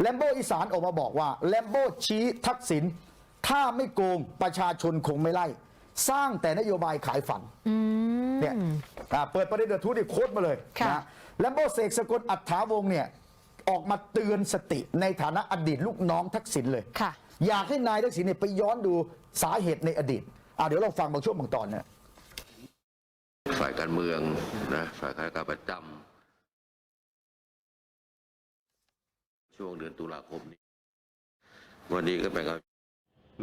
แลมโบอีสานออกมาบอกว่าแลมโบชี้ทักษิณถ้าไม่โกงประชาชนคงไม่ไล่ สร้างแต่นโยบายขายฝันเนี่ยอ่าเปิดประเด็นเดอะทูดิโค้ดมาเลยค่ะนะแลมโบเสกสกลอัฏฐาวงศ์เนี่ยออกมาเตือนสติในฐานะอดีตลูกน้องทักษิณเลยค่ะอยากให้นายทักษิณเนี่ยไปย้อนดูสาเหตุในอดีตอ่าเดี๋ยวเราฟังบางช่วงบางตอนนะฝ่ายการเมืองนะฝ่ายข้าราชการประจำ ช่วงเดือนตุลาคมนี้ วันนี้ก็เป็นการ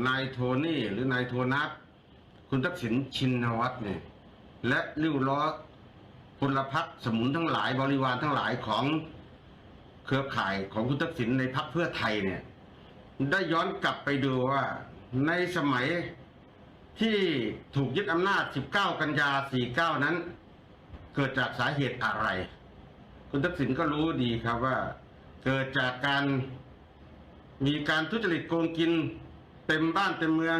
นายโทนี่หรือนายโทนัทคุณทักษิณชินวัตรเนี่ยและริ้วล้อพลพรรคสมุนทั้งหลายบริวารทั้งหลายของเครือข่ายของคุณทักษิณในพรรคเพื่อไทยเนี่ย ได้ย้อนกลับไปดูว่าในสมัยที่ถูกยึดอำนาจ 19 กันยา 49 นั้น เกิดจากสาเหตุอะไร คุณทักษิณก็รู้ดีครับว่า เกิดจากการมีการทุจริตโกงกิน เต็มบ้านเต็มเมือง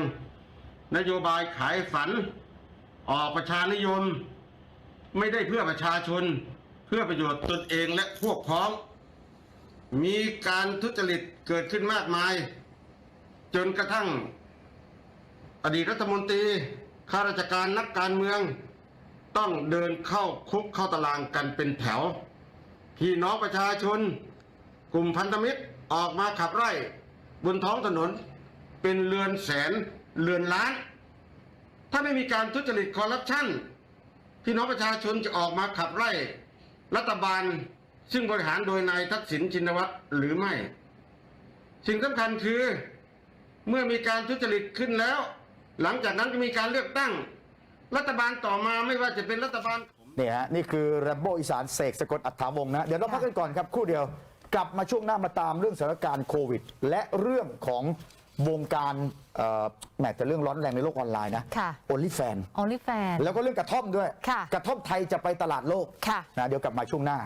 นโยบายขายฝัน ออกประชานิยม ไม่ได้เพื่อประชาชน เพื่อประโยชน์ตนเองและพวกพ้อง มีการทุจริตเกิดขึ้นมากมาย จนกระทั่ง อดีตรัฐมนตรีข้าราชการนักการเมือง ต้องเดินเข้าคุกเข้าตารางกันเป็นแถวพี่น้องประชาชน กลุ่มพันธมิตรออกมาขับไล่บนท้องถนน เป็นเรือนแสนเรือนล้าน ถ้าไม่มีการทุจริตคอร์รัปชันพี่น้องประชาชนจะออกมาขับไล่รัฐบาลซึ่งบริหารโดยนายทักษิณชินวัตรหรือไม่ สิ่งสำคัญคือเมื่อมีการทุจริตขึ้นแล้ว หลังจากนั้นจะมีการเลือกตั้ง รัฐบาลต่อมาไม่ว่าจะเป็นรัฐบาลนี่ฮะนี่คือแรมโบอีสานเสกสกลอัฏฐาวงนะ เดี๋ยวเราพักกันก่อนครับ คู่เดียว กลับมาช่วงหน้ามาตามเรื่องสถานการณ์โควิด และเรื่องของวงการเอ่อแหมแต่เรื่องร้อนแรงในโลกออนไลน์นะค่ะ โอลิแฟน OnlyFans แล้วก็เรื่องกระท่อมด้วย ค่ะกระท่อมไทยจะไปตลาดโลกค่ะ นะเดี๋ยวกลับมาช่วงหน้า